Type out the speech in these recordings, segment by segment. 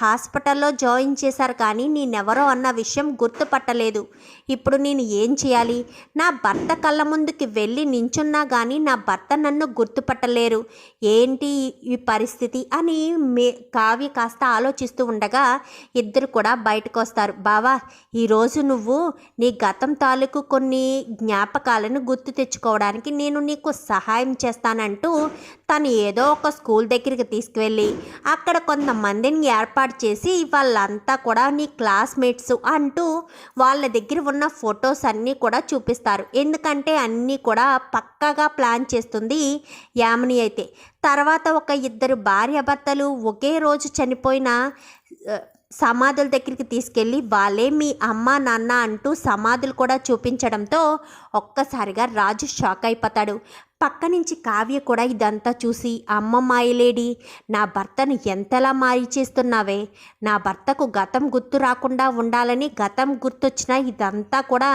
హాస్పిటల్లో జాయిన్ చేశారు కానీ నేనెవరో అన్న విషయం గుర్తుపట్టలేదు. ఇప్పుడు నేను ఏం చేయాలి? నా భర్త కళ్ళ ముందుకి వెళ్ళి నించున్నా కానీ నా భర్త నన్ను గుర్తుపట్టలేరు. ఏంటి ఈ పరిస్థితి అని మే కావ్య కాస్త ఆలోచిస్తూ ఉండగా ఇద్దరు కూడా బయటకు వస్తారు బావా ఈరోజు నువ్వు నీ గతం తాలూకు కొన్ని జ్ఞాపకాలను గుర్తు తెచ్చుకోవడానికి నేను నీకు సహాయం చేస్తానంటూ తను ఏదో ఒక స్కూల్ దగ్గరికి తీసుకువెళ్ళి అక్కడ కొంతమందిని ఏర్పాటు చేసి వాళ్ళంతా కూడా నీ క్లాస్మేట్స్ అంటూ వాళ్ళ దగ్గర ఉన్న ఫొటోస్ అన్నీ కూడా చూపిస్తారు. ఎందుకంటే అన్నీ కూడా పక్కాగా ప్లాన్ చేస్తుంది యామిని అయితే. తర్వాత ఒక ఇద్దరు భార్యాభర్తలు ఒకే రోజు చనిపోయిన సమాధుల దగ్గరికి తీసుకెళ్ళి వాళ్ళే మీ అమ్మ నాన్న అంటూ సమాధులు కూడా చూపించడంతో ఒక్కసారిగా రాజు షాక్ అయిపోతాడు. పక్క నుంచి కావ్య కూడా ఇదంతా చూసి అమ్మ మాయలేడి నా భర్తను ఎంతలా మాయ చేస్తున్నావే? నా భర్తకు గతం గుర్తు రాకుండా ఉండాలని గతం గుర్తొచ్చినా ఇదంతా కూడా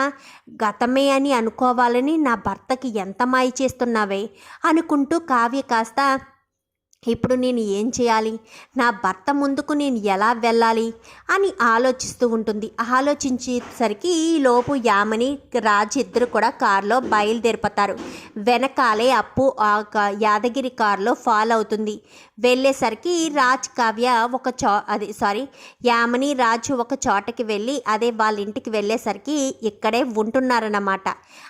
గతమే అని అనుకోవాలని నా భర్తకి ఎంత మాయ చేస్తున్నావే? అనుకుంటూ కావ్య కాస్త ఇప్పుడు నేను ఏం చేయాలి? నా భర్త ముందుకు నేను ఎలా వెళ్ళాలి? అని ఆలోచిస్తూ ఉంటుంది. ఆలోచించేసరికి ఈ లోపు యామని రాజు ఇద్దరు కూడా కారులో బయలుదేరిపోతారు. వెనకాలే అప్పు ఆ యాదగిరి కారులో ఫాల్ అవుతుంది. వెళ్ళేసరికి రాజ్ కావ్య ఒక చో అది సారీ యామని రాజు ఒక చోటకి వెళ్ళి అదే వాళ్ళ ఇంటికి వెళ్ళేసరికి ఇక్కడే ఉంటున్నారన్నమాట.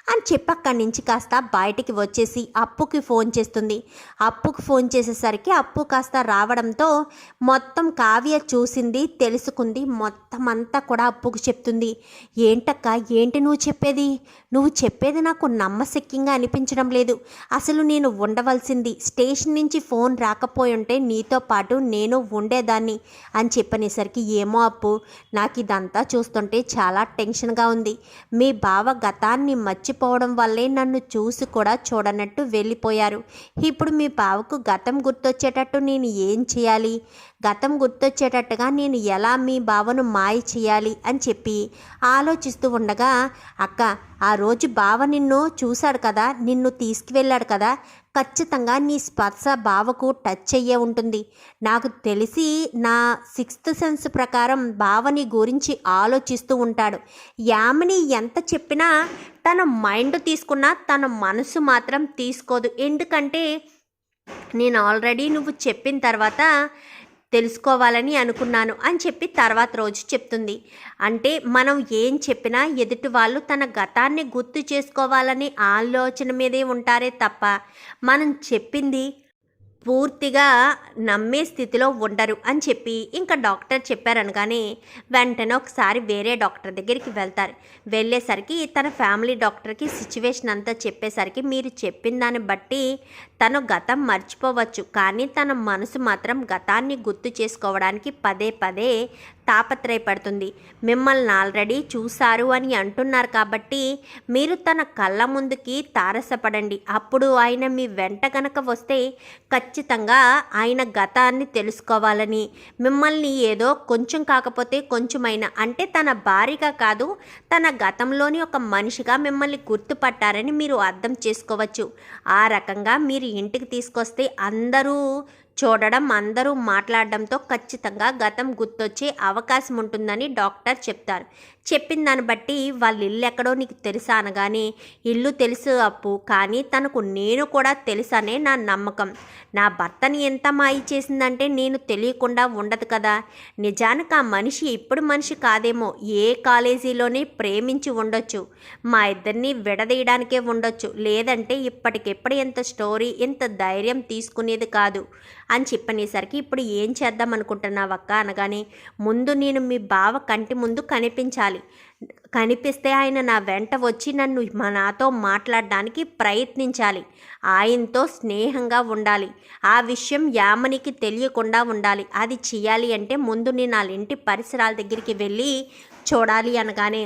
అని చెప్పి అక్కడి నుంచి కాస్త బయటికి వచ్చేసి అప్పుకి ఫోన్ చేస్తుంది. అప్పుకి ఫోన్ చేసేసరికి అప్పు కాస్త రావడంతో మొత్తం కావ్య చూసింది తెలుసుకుంది మొత్తం అంతా కూడా అప్పుకు చెప్తుంది. ఏంటక్క ఏంటి నువ్వు చెప్పేది? నువ్వు చెప్పేది నాకు నమ్మశక్యంగా అనిపించడం లేదు. అసలు నేను ఉండవలసింది స్టేషన్ నుంచి ఫోన్ రాకపోయి ఉంటే నీతో పాటు నేను ఉండేదాన్ని అని చెప్పనేసరికి ఏమో అప్పు నాకు ఇదంతా చూస్తుంటే చాలా టెన్షన్గా ఉంది. మీ బావ గతాన్ని మర్చిపోవడం వల్లే నన్ను చూసి కూడా చూడనట్టు వెళ్ళిపోయారు. ఇప్పుడు మీ బావకు గతం గుర్తొచ్చేటట్టు నేను ఏం చేయాలి? గతం గుర్తొచ్చేటట్టుగా నేను ఎలా మీ బావను మాయ చేయాలి? అని చెప్పి ఆలోచిస్తూ ఉండగా అక్క ఆ రోజు బావ నిన్ను చూశాడు కదా నిన్ను తీసుకువెళ్ళాడు కదా ఖచ్చితంగా నీ స్పర్శ బావకు టచ్ అయ్యే ఉంటుంది. నాకు తెలిసి నా సిక్స్త్ సెన్స్ ప్రకారం బావని గురించి ఆలోచిస్తూ ఉంటాడు. యామిని ఎంత చెప్పినా తన మైండ్ తీసుకున్నా తన మనసు మాత్రం తీసుకోదు. ఎందుకంటే నేను ఆల్రెడీ నువ్వు చెప్పిన తర్వాత తెలుసుకోవాలని అనుకున్నాను అని చెప్పి తర్వాత రోజు చెప్తుంది. అంటే మనం ఏం చెప్పినా ఎదుటి వాళ్ళు తన గతాన్ని గుర్తు చేసుకోవాలనే ఆలోచన మీదే ఉంటారే తప్ప మనం చెప్పింది పూర్తిగా నమ్మే స్థితిలో ఉండరు అని చెప్పి ఇంకా డాక్టర్ చెప్పారనగానే వెంటనే ఒకసారి వేరే డాక్టర్ దగ్గరికి వెళ్తారు. వెళ్ళేసరికి తన ఫ్యామిలీ డాక్టర్కి సిచ్యువేషన్ అంతా చెప్పేసరికి మీరు చెప్పిన దాన్ని బట్టి తను గతం మర్చిపోవచ్చు. కానీ తన మనసు మాత్రం గతాన్ని గుర్తు చేసుకోవడానికి పదే పదే తాపత్రయపడుతుంది. మిమ్మల్ని ఆల్రెడీ చూశారు అని అంటున్నారు కాబట్టి మీరు తన కళ్ళ ముందుకి తారసపడండి. అప్పుడు ఆయన మీ వెంట గనక వస్తే ఖచ్చితంగా ఆయన గతాన్ని తెలుసుకోవాలని. మిమ్మల్ని ఏదో కొంచెం కాకపోతే కొంచెమైనా. అంటే తన భార్యగా కాదు తన గతంలోని ఒక మనిషిగా మిమ్మల్ని గుర్తుపట్టారని మీరు అర్థం చేసుకోవచ్చు. ఆ రకంగా మీరు ఇంటికి తీసుకొస్తే అందరూ చూడడం అందరూ మాట్లాడడంతో ఖచ్చితంగా గతం గుర్తొచ్చే అవకాశం ఉంటుందని డాక్టర్ చెప్తారు. చెప్పిన దాన్ని బట్టి వాళ్ళ ఇల్లు ఎక్కడో నీకు తెలుసా అనగానే ఇల్లు తెలుసు అప్పు కానీ తనకు నేను కూడా తెలుసనే నా నమ్మకం. నా భర్తని ఎంత మాయ చేసిందంటే నేను తెలియకుండా ఉండదు కదా. నిజానికి ఆ మనిషి ఇప్పుడు మనిషి కాదేమో ఏ కాలేజీలోనే ప్రేమించి ఉండొచ్చు. మా ఇద్దరిని విడదీయడానికే ఉండొచ్చు. లేదంటే ఇప్పటికిప్పుడు ఎంత స్టోరీ ఎంత ధైర్యం తీసుకునేది కాదు. అని చెప్పనేసరికి ఇప్పుడు ఏం చేద్దాం అనుకుంటున్నావక్క అనగానే ముందు నేను మీ బావ కంటి ముందు కనిపించాలి. కనిపిస్తే ఆయన నా వెంట వచ్చి నన్ను మా నాతో మాట్లాడడానికి ప్రయత్నించాలి. ఆయనతో స్నేహంగా ఉండాలి. ఆ విషయం యామనికి తెలియకుండా ఉండాలి. అది చేయాలి అంటే ముందు నేను వాళ్ళ ఇంటి పరిసరాల దగ్గరికి వెళ్ళి చూడాలి అనగానే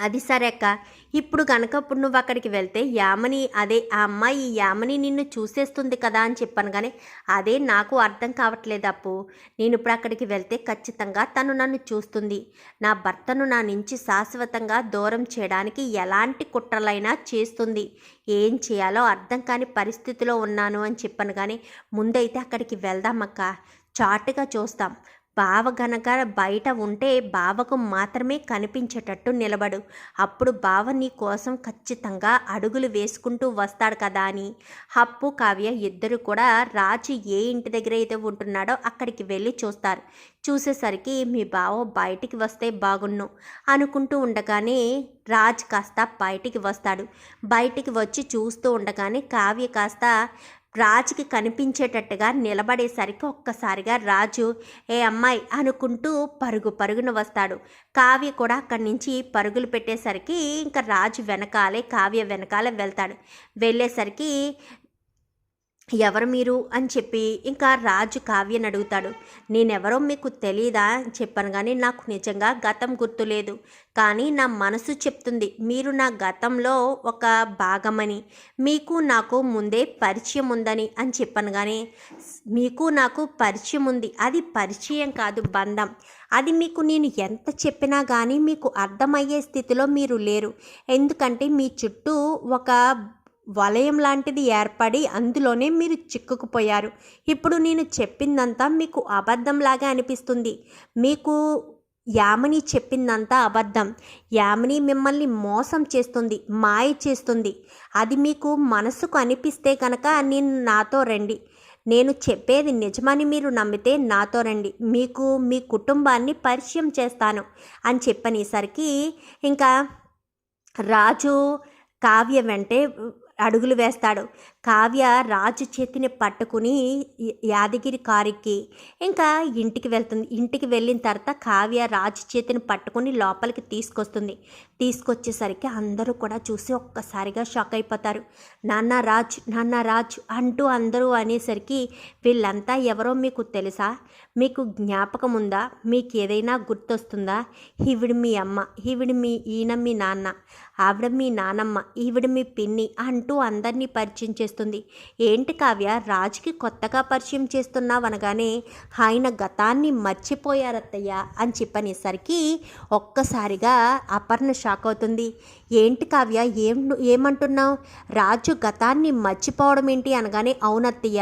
అది సరే అక్క. ఇప్పుడు కనుక ఇప్పుడు నువ్వు అక్కడికి వెళ్తే యామని అదే ఆ అమ్మాయి యామని నిన్ను చూసేస్తుంది కదా అని చెప్పాను కానీ అదే నాకు అర్థం కావట్లేదు అప్పు. నేను ఇప్పుడు అక్కడికి వెళ్తే ఖచ్చితంగా తను నన్ను చూస్తుంది. నా భర్తను నా నుంచి శాశ్వతంగా దూరం చేయడానికి ఎలాంటి కుట్రలైనా చేస్తుంది. ఏం చేయాలో అర్థం కాని పరిస్థితిలో ఉన్నాను అని చెప్పాను కానీ ముందైతే అక్కడికి వెళ్దాం అక్క. చాటుగా చూస్తాం. బావ గనక బయట ఉంటే బావకు మాత్రమే కనిపించేటట్టు నిలబడు. అప్పుడు బావ నీ కోసం ఖచ్చితంగా అడుగులు వేసుకుంటూ వస్తాడు కదా అని. హప్పు కావ్య ఇద్దరు కూడా రాజు ఏ ఇంటి దగ్గర అయితే ఉంటున్నాడో అక్కడికి వెళ్ళి చూస్తారు. చూసేసరికి మీ బావ బయటికి వస్తే బాగున్ను అనుకుంటూ ఉండగానే రాజ్ కాస్త బయటికి వస్తాడు. బయటికి వచ్చి చూస్తూ ఉండగానే కావ్య కాస్త రాజుకి కనిపించేటట్టుగా నిలబడేసరికి ఒక్కసారిగా రాజు ఏ అమ్మాయి అనుకుంటూ పరుగు పరుగున వస్తాడు. కావ్య కూడా అక్కడి నుంచి పరుగులు పెట్టేసరికి ఇంకా రాజు వెనకాలే కావ్య వెనకాలే వెళ్తాడు. వెళ్ళేసరికి ఎవరు మీరు అని చెప్పి ఇంకా రాజు కావ్యని అడుగుతాడు. నేనెవరో మీకు తెలీదా అని చెప్పాను కానీ నాకు నిజంగా గతం గుర్తులేదు. కానీ నా మనసు చెప్తుంది మీరు నా గతంలో ఒక భాగమని. మీకు నాకు ముందే పరిచయం ఉందని అని చెప్పాను కానీ మీకు నాకు పరిచయం ఉంది. అది పరిచయం కాదు బంధం. అది మీకు నేను ఎంత చెప్పినా కానీ మీకు అర్థమయ్యే స్థితిలో మీరు లేరు. ఎందుకంటే మీ చుట్టూ ఒక వలయం లాంటిది ఏర్పడి అందులోనే మీరు చిక్కుకుపోయారు. ఇప్పుడు నేను చెప్పిందంతా మీకు అబద్ధంలాగా అనిపిస్తుంది. మీకు యామిని చెప్పిందంతా అబద్ధం. యామిని మిమ్మల్ని మోసం చేస్తుంది మాయ చేస్తుంది. అది మీకు మనసుకు అనిపిస్తే కనుక నేను నాతో రండి. నేను చెప్పేది నిజమని మీరు నమ్మితే నాతో రండి. మీకు మీ కుటుంబాన్ని పరిచయం చేస్తాను అని చెప్పనేసరికి ఇంకా రాజు కావ్య వెంటే అడుగులు వేస్తాడు. కావ్య రాజు చేతిని పట్టుకుని యాదగిరి కారికి ఇంకా ఇంటికి వెళ్తుంది. ఇంటికి వెళ్ళిన తర్వాత కావ్య రాజు చేతిని పట్టుకుని లోపలికి తీసుకొస్తుంది. తీసుకొచ్చేసరికి అందరూ కూడా చూసి ఒక్కసారిగా షాక్ అయిపోతారు. నాన్న రాజ్ నాన్న రాజ్ అంటూ అందరూ అనేసరికి వీళ్ళంతా ఎవరో మీకు తెలుసా? మీకు జ్ఞాపకం ఉందా? మీకు ఏదైనా గుర్తొస్తుందా? ఈవిడ మీ అమ్మ ఈవిడ మీ ఈయన మీ నాన్న ఆవిడ మీ నానమ్మ ఈవిడ మీ పిన్ని అంటూ అందరినీ పరిచయం చేస్తుంది. ఏంటి కావ్య రాజుకి కొత్తగా పరిచయం చేస్తున్నావు అనగానే ఆయన గతాన్ని మర్చిపోయారత్తయ్య అని చెప్పనేసరికి ఒక్కసారిగా అపర్ణ షాక్ అవుతుంది. ఏంటి కావ్య ఏం ఏమంటున్నావు? రాజు గతాన్ని మర్చిపోవడం ఏంటి అనగానే అవునత్తయ్య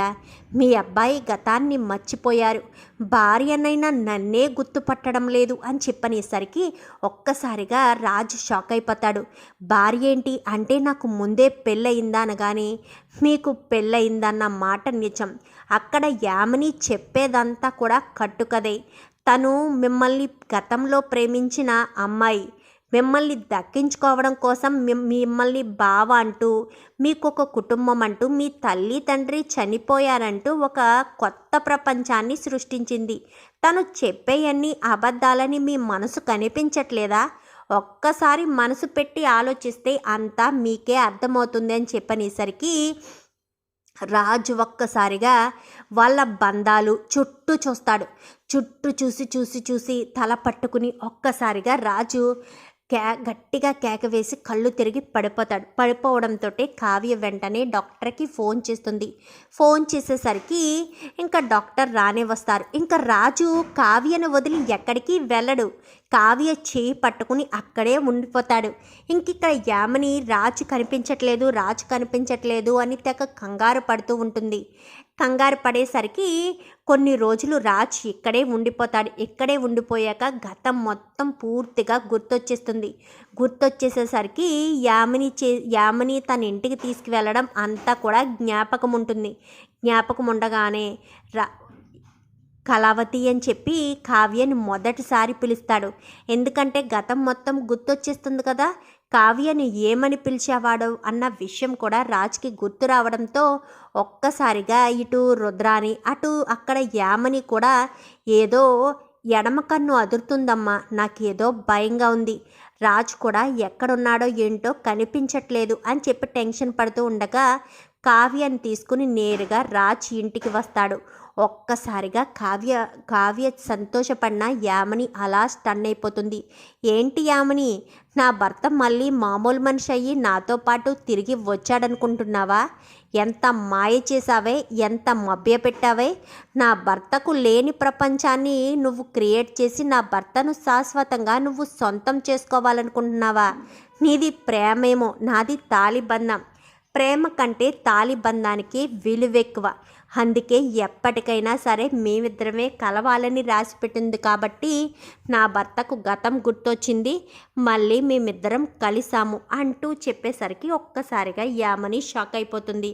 మీ అబ్బాయి గతాన్ని మర్చిపోయారు. భార్యనైనా నన్నే గుర్తుపట్టడం లేదు అని చెప్పనేసరికి ఒక్కసారిగా రాజు షాక్ అయిపోతాడు. భార్య ఏంటి? అంటే నాకు ముందే పెళ్ళయిందా అనగానే మీకు పెళ్ళయిందన్న మాట నిజం. అక్కడ యామిని చెప్పేదంతా కూడా కట్టుకదే. తను మిమ్మల్ని గతంలో ప్రేమించిన అమ్మాయి. మిమ్మల్ని దక్కించుకోవడం కోసం మిమ్మల్ని బావ అంటూ మీకు ఒక కుటుంబం అంటూ మీ తల్లి తండ్రి చనిపోయారంటూ ఒక కొత్త ప్రపంచాన్ని సృష్టించింది. తను చెప్పేయన్ని అబద్ధాలని మీ మనసు కనిపించట్లేదా? ఒక్కసారి మనసు పెట్టి ఆలోచిస్తే అంతా మీకే అర్థమవుతుంది అని చెప్పనేసరికి రాజు ఒక్కసారిగా వాళ్ళ బంధాలు చుట్టూ చూస్తాడు. చుట్టూ చూసి చూసి చూసి తల పట్టుకుని ఒక్కసారిగా రాజు కే గట్టిగా కేక వేసి కళ్ళు తిరిగి పడిపోతాడు. పడిపోవడంతో కావ్య వెంటనే డాక్టర్కి ఫోన్ చేస్తుంది. ఫోన్ చేసేసరికి ఇంకా డాక్టర్ రానే వస్తారు. ఇంకా రాజు కావ్యను వదిలి ఎక్కడికి వెళ్ళడు. కావ్య చేయి పట్టుకుని అక్కడే ఉండిపోతాడు. ఇంక ఇక్కడ యామని రాజు కనిపించట్లేదు రాజు కనిపించట్లేదు అని తెగ కంగారు పడుతూ ఉంటుంది. కంగారు పడేసరికి కొన్ని రోజులు రాజ్ ఇక్కడే ఉండిపోతాడు. ఇక్కడే ఉండిపోయాక గతం మొత్తం పూర్తిగా గుర్తొచ్చేస్తుంది. గుర్తొచ్చేసేసరికి యామిని చే యామిని తన ఇంటికి తీసుకువెళ్ళడం అంతా కూడా జ్ఞాపకం ఉంటుంది జ్ఞాపకం ఉండగానే రా కళావతి అని చెప్పి కావ్యని మొదటిసారి పిలుస్తాడు. ఎందుకంటే గతం మొత్తం గుర్తొచ్చేస్తుంది కదా? కావ్యని ఏమని పిలిచేవాడు అన్న విషయం కూడా రాజ్కి గుర్తు రావడంతో ఒక్కసారిగా ఇటు రుద్రాని అటు అక్కడ యామని కూడా ఏదో ఎడమ కన్ను అదురుతుందమ్మా నాకేదో భయంగా ఉంది. రాజ్ కూడా ఎక్కడున్నాడో ఏంటో కనిపించట్లేదు అని చెప్పి టెన్షన్ పడుతూ ఉండగా కావ్యాన్ని తీసుకుని నేరుగా రాజ్ ఇంటికి వస్తాడు. ఒక్కసారిగా కావ్య కావ్య సంతోషపడిన యామని అలా స్టన్ అయిపోతుంది. ఏంటి యామని? నా భర్త మళ్ళీ మామూలు మనిషి అయ్యి నాతో పాటు తిరిగి వచ్చాడనుకుంటున్నావా? ఎంత మాయ చేసావే ఎంత మభ్య పెట్టావే? నా భర్తకు లేని ప్రపంచాన్ని నువ్వు క్రియేట్ చేసి నా భర్తను శాశ్వతంగా నువ్వు సొంతం చేసుకోవాలనుకుంటున్నావా? నీది ప్రేమేమో నాది తాలిబంధం ప్రేమ కంటే తాలిబంధానికి విలువెక్కువ. అందుకే ఎప్పటికైనా సరే మేమిద్దరమే కలవాలని రాసిపెట్టింది కాబట్టి నా భర్తకు గతం గుర్తొచ్చింది. మళ్ళీ మేమిద్దరం కలిసాము అంటూ చెప్పేసరికి ఒక్కసారిగా యామని షాక్ అయిపోతుంది.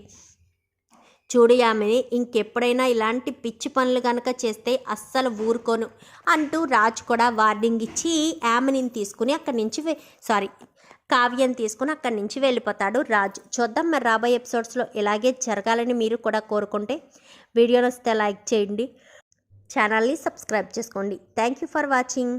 చూడు యామిని ఇంకెప్పుడైనా ఇలాంటి పిచ్చి పనులు కనుక చేస్తే అస్సలు ఊరుకోను అంటూ రాజ్ కూడా వార్నింగ్ ఇచ్చి యామినిని తీసుకుని అక్కడి నుంచి సారీ కావ్యం తీసుకుని అక్కడి నుంచి వెళ్ళిపోతాడు రాజ్. చూద్దాం మరి రాబోయే ఎపిసోడ్స్లో ఇలాగే జరగాలని మీరు కూడా కోరుకుంటే వీడియో నచ్చితే లైక్ చేయండి. ఛానల్ని సబ్స్క్రైబ్ చేసుకోండి. Thank you for watching